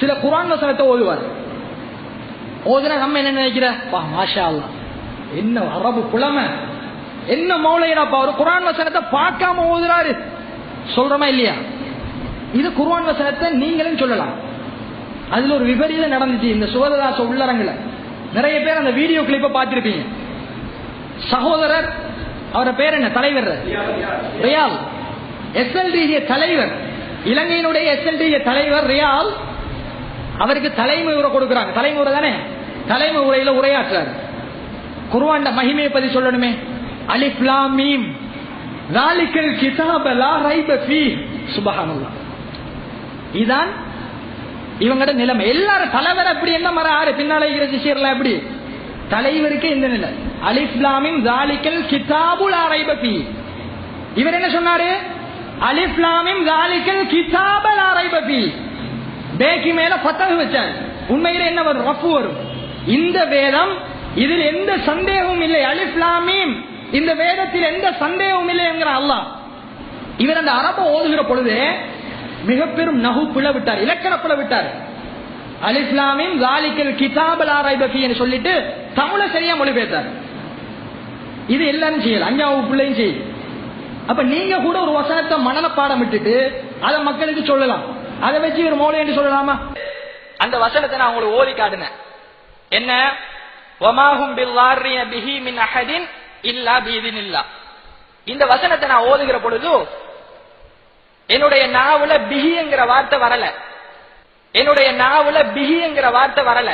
சில குரான் வசனத்தை ஓதுவார். ஓதுனா நம்ம என்ன நினைக்கிற? பா மாஷா என்ன அரபு புலமை. என்ன மௌலையடாப்பா ஒரு குரான் வசனத்தை பார்க்காம ஓதுறாரு. சொல்றோமா இல்லையா? இது குர்ஆன் வசனத்தை நீங்களும் சொல்லலாம். அதுல ஒரு விபரீதம் நடந்துச்சு. இந்த சுகதாச உள்ளரங்குல. நிறைய பேர் அந்த வீடியோ கிளிப்பை பார்த்திருப்பீங்க. சகோதரர் அவர பேர் என்ன? தலைவர். ரியால். எஸ்எல்டி தலைவர். இலங்கையினுடைய எஸ்எல்டி தலைவர் ரியால் அவருக்கு தலைமை உரை கொடுக்குறாங்க. தலைமை உரை தானே? தலைமை உரையில உரையாற்றுறாரு. குருவாண்ட மகிமையை பத்தி சொல்லணுமே. அலிப்லா மீம். நாளிக்கல் கிதாபலா ரைபி இதான் இவங்கட நிலைமை. எல்லாரும் தலைவர் அப்படி என்ன மர ஆறு? பின்னால இருக்கிற எப்படி? தலைவருக்கு இந்த நிலை. அலிப்லாமின் ஜாலிக்கல் கிதாபுல் அரைபி இவர் என்ன சொன்னாரு? அலிப்லாமின் ஜாலிக்கல் கிதாபல் அரைபி பேக்கி மேல பத்தகு வச்சாங்க. உண்மையில என்ன வரும்? ரஃபு வரும். இந்த வேதம் இதில் எந்த சந்தேகமும் இல்லை. அலிஃப்லாமீம் இந்த வேதத்தில் எந்த சந்தேகமும் இல்லை என்கிற அல்லாஹ். இவர் அந்த அரபை ஓதுகிற பொழுது மிக பெரும் நகு பிள விட்டார் இலக்கண பிள விட்டார் அலிஸ்லாமின் வாலிக்கல் கிதாபல் ஆராய்பி என்று சொல்லிட்டு தமிழை சரியா மொழிபெயர்த்தார். இது எல்லாரும் செய்யல. அஞ்சாவது பிள்ளையும் செய்யும் அப்ப நீங்க கூட ஒரு வசனத்தை மனன பாடம் விட்டுட்டு அதை மக்களுக்கு சொல்லலாம். அதை வச்சு ஒரு மோளை என்று சொல்லலாமா? அந்த வசனத்தை நான் உங்களுக்கு ஓதி காட்டினேன். என்ன? ஒமாஹும் பில்லாரிய பிஹி மின் அஹதின் இல்லா பீதின் இல்லா இந்த வசனத்தை நான் ஓதுகிற பொழுது என்னுடைய நாவுல பிஹிங்கிற வார்த்தை வரல. என்னுடைய நாவுல பிஹிங்கிற வார்த்தை வரல.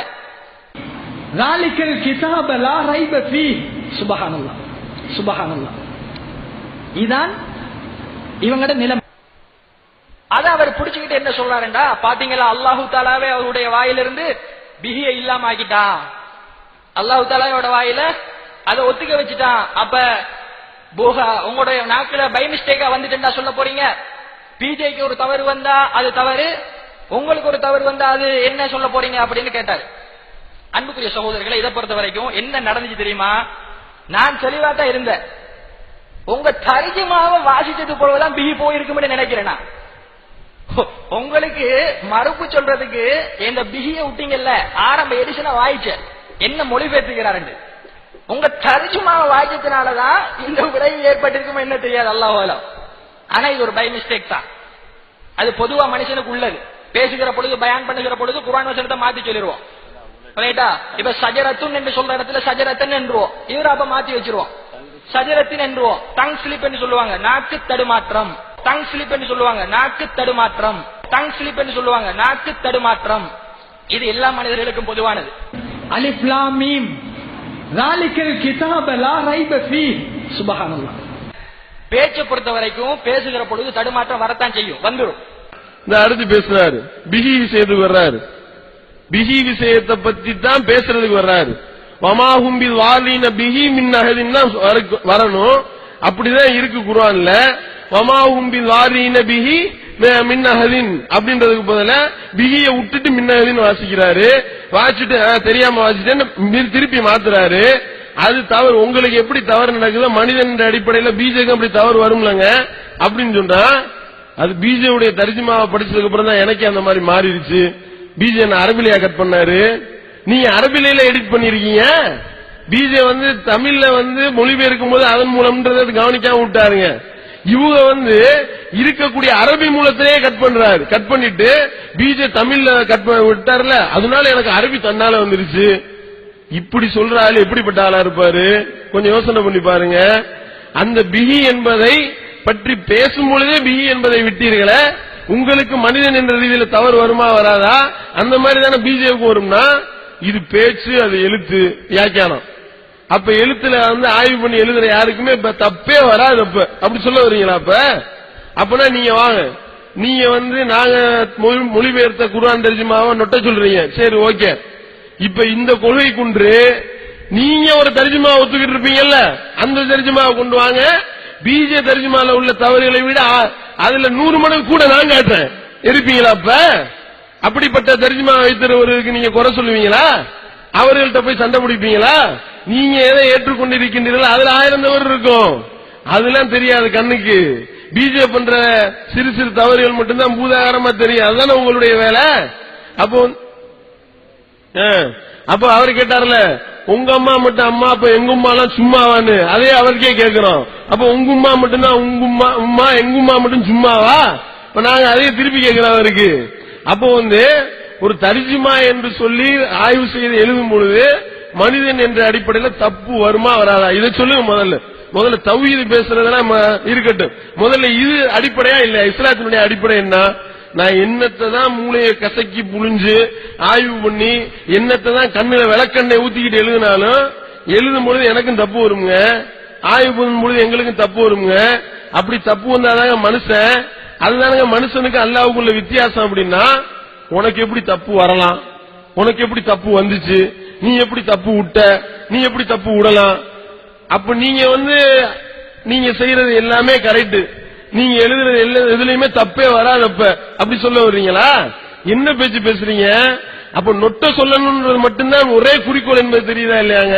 நாளிக்கல் கிதாப லா ரைப ஃபீ சுபஹானல்லாஹ் சுபஹானல்லாஹ் இதான் இவங்களோட நிலைமை அத அவர் பிடிச்சுக்கிட்டு என்ன சொல்றாருண்டா? பாத்தீங்களா? அல்லாஹு தாலாவே அவருடைய வாயிலிருந்து பிஹிய இல்லாம ஆக்கிட்டான் அல்லாஹு தாலாவோட வாயில அதை ஒத்துக்க வச்சுட்டான். அப்ப போகா உங்களுடைய நாக்குல பை மிஸ்டேக்கா வந்துட்டா சொல்ல போறீங்க? பிஜேக்கு ஒரு தவறு வந்தா அது தவறு. உங்களுக்கு ஒரு தவறு வந்தா அது என்ன சொல்ல போறீங்க அப்படின்னு கேட்டாரு. அன்புக்குரிய சகோதரர்களை இதை பொறுத்த வரைக்கும் என்ன நடந்துச்சு தெரியுமா? நான் தெளிவா இருந்தேன். உங்க தரிஜமாக வாசிச்சது போலதான் பிஹி போயிருக்கும்னு நினைக்கிறேன் நான். உங்களுக்கு மறுப்பு சொல்றதுக்கு இந்த பிகிய விட்டீங்கல்ல ஆரம்ப எடிஷனா வாய்ச்ச என்ன மொழிபெயர்த்துக்கிறாரு உங்க தரிஜமாவை வாய்ச்சதுனாலதான் இந்த விளைவு ஏற்பட்டிருக்குமா என்ன தெரியாது அல்லாஹ் ஆனா இது ஒரு பை மிஸ்டேக் தான். அது பொதுவா மனுஷனுக்கு உள்ளது. பேசுகிற பொழுது பயன் பண்ணுகிற பொழுது குரான் வசனத்தை மாத்தி சொல்லிடுவோம் ரைட்டா? இப்ப சஜரத்துன் என்று சொல்ற இடத்துல சஜரத்தன் என்றுவோம். இவர அப்ப மாத்தி வச்சிருவோம். சஜரத்தின் என்றுவோம். டங் ஸ்லிப் என்று சொல்லுவாங்க. நாக்கு தடுமாற்றம். டங் ஸ்லிப் என்று சொல்லுவாங்க. நாக்கு தடுமாற்றம். டங் ஸ்லிப் என்று சொல்லுவாங்க. நாக்கு தடுமாற்றம். இது எல்லா மனிதர்களுக்கும் பொதுவானது. அலிப்லாமீம் பேச்சை பொறுத்த வரைக்கும் பேசுகிற பொழுது தடுமாற்றம் வரத்தான் செய்யும். வந்துடும் இந்த அடுத்து பேசுறாரு. பிஹி செய்து வர்றாரு. பிஹி விஷயத்தை பத்தி தான் பேசுறதுக்கு வர்றாரு. வமாகும் வாலின பிஹி மின் வரணும். அப்படிதான் இருக்கு குரான்ல குர்ஆன்ல வமாஹும்பில் வாலின பிஹி ம- அப்படின்றதுக்கு பதில பிகிய விட்டுட்டு மின்னஹதின் வாசிக்கிறாரு. வாசிட்டு ஆ, தெரியாம வாசிட்டேன்னு மீ- திருப்பி மாத்துறாரு. அது தவறு. உங்களுக்கு எப்படி தவறு நடக்குதோ மனிதன் அடிப்படையில பிஜேக்கு அப்படி தவறு வரும்லங்க. அப்படின்னு சொன்னா அது பிஜேவுடைய தரிஜமாவை படிச்சதுக்கு அப்புறம் தான் எனக்கே அந்த மாதிரி மாறிடுச்சு. பிஜே அரபிலையா கட் பண்ணாரு? நீங்க அரபிலையில எடிட் பண்ணிருக்கீங்க? பிஜே வந்து தமிழ்ல வந்து மொழிபெயர்க்கும் போது அதன் மூலம்ன்றதை கவனிக்காம விட்டாருங்க. இவங்க வந்து இருக்கக்கூடிய அரபி மூலத்திலேயே கட் பண்றாரு. கட் பண்ணிட்டு பிஜே தமிழ்ல கட் பண்ண விட்டார்ல அதனால எனக்கு அரபி தன்னால வந்துருச்சு. இப்படி சொல்ற ஆள் எப்படிப்பட்ட ஆளா இருப்பாரு? கொஞ்சம் யோசனை பண்ணி பாருங்க. அந்த பிஹி என்பதை பற்றி பேசும் பொழுதே பிஹி என்பதை விட்டீர்களே உங்களுக்கு மனிதன் என்ற ரீதியில தவறு வருமா வராதா? அந்த மாதிரி தானே பிஜேபி வரும்னா இது பேச்சு அது எழுத்து வியாக்கியானம். அப்ப எழுத்துல வந்து ஆய்வு பண்ணி எழுதுற யாருக்குமே இப்ப தப்பே வராது அப்ப. அப்படி சொல்ல வரீங்களா அப்ப? அப்பனா நீங்க வாங்க. நீங்க வந்து நாங்க மொழி- மொழிபெயர்த்த குர்ஆன் தரிஜமாவை நொட்ட சொல்றீங்க. சரி ஓகே. இப்ப இந்த கொள்கை குன்று நீங்க ஒரு தரிஜமா ஒத்துக்கிட்டு இருப்பீங்கல்ல? அந்த தரிஜமாவை கொண்டு வாங்க. பிஜே தரிஜமால உள்ள தவறுகளை விட அதுல நூறு மடங்கு கூட நான் காட்டுறேன். இருப்பீங்களா அப்ப? அப்படிப்பட்ட தரிஜமா வைத்திருவருக்கு நீங்க குறை சொல்லுவீங்களா? அவர்கள்ட்ட போய் சண்டை பிடிப்பீங்களா? நீங்க எதை ஏற்றுக்கொண்டிருக்கின்றீர்கள் அதுல ஆயிரம் தவறு இருக்கும். அதெல்லாம் தெரியாது கண்ணுக்கு. பிஜே பண்ற சிறு சிறு தவறுகள் மட்டும்தான் பூதாகாரமா தெரியும். அதுதானே உங்களுடைய வேலை? அப்போ ஆ, அப்ப அவர் கேட்டார்ல உங்க அம்மா மட்டும் அம்மா அப்ப எங்க எல்லாம் சும்மாவான்னு? அதே அவருக்கே கேட்கிறோம். அப்ப உங்க உம்மா மட்டும் தான் உங்க உம்மா உம்மா எங்க மட்டும் சும்மாவா? இப்ப நாங்க அதே திருப்பி கேட்கிறோம் அவருக்கு. அப்போ வந்து ஒரு தரிஜுமா என்று சொல்லி ஆய்வு செய்து எழுதும் பொழுது மனிதன் என்ற அடிப்படையில் தப்பு வருமா வராதா? இதை சொல்லுங்க முதல்ல. முதல்ல தௌஹீது பேசுறதெல்லாம் ம- இருக்கட்டும். முதல்ல இது அடிப்படையா இல்ல இஸ்லாத்தினுடைய அடிப்படை என்ன? நான் என்னத்தை தான் மூளையை கசக்கி புழிஞ்சு ஆய்வு பண்ணி என்னத்தை தான் கண்ணுல விளக்கண்ணை ஊத்திக்கிட்டு எழுதினாலும் எழுதும் பொழுது எனக்கும் தப்பு வருங்க ஆய்வு பண்ணும் பொழுது எங்களுக்கும் தப்பு வருங்க அப்படி தப்பு வந்தாதாங்க மனுஷன். அதுதானுங்க மனுஷனுக்கு அல்லாவுக்குள்ள வித்தியாசம் அப்படின்னா உனக்கு எப்படி தப்பு வரலாம்? உனக்கு எப்படி தப்பு வந்துச்சு? நீ எப்படி தப்பு விட்ட? நீ எப்படி தப்பு விடலாம்? அப்ப நீங்க வந்து நீங்க செய்யறது எல்லாமே கரெக்ட் நீங்க எழுதுறது எல்லா எதுலயுமே தப்பே வராதப்ப அப்படி சொல்ல வர்றீங்களா? என்ன பேச்சு பேசுறீங்க? அப்ப நொட்ட சொல்லணும்ன்றது மட்டும்தான் ஒரே குறிக்கோள் என்பது தெரியுதா இல்லையாங்க?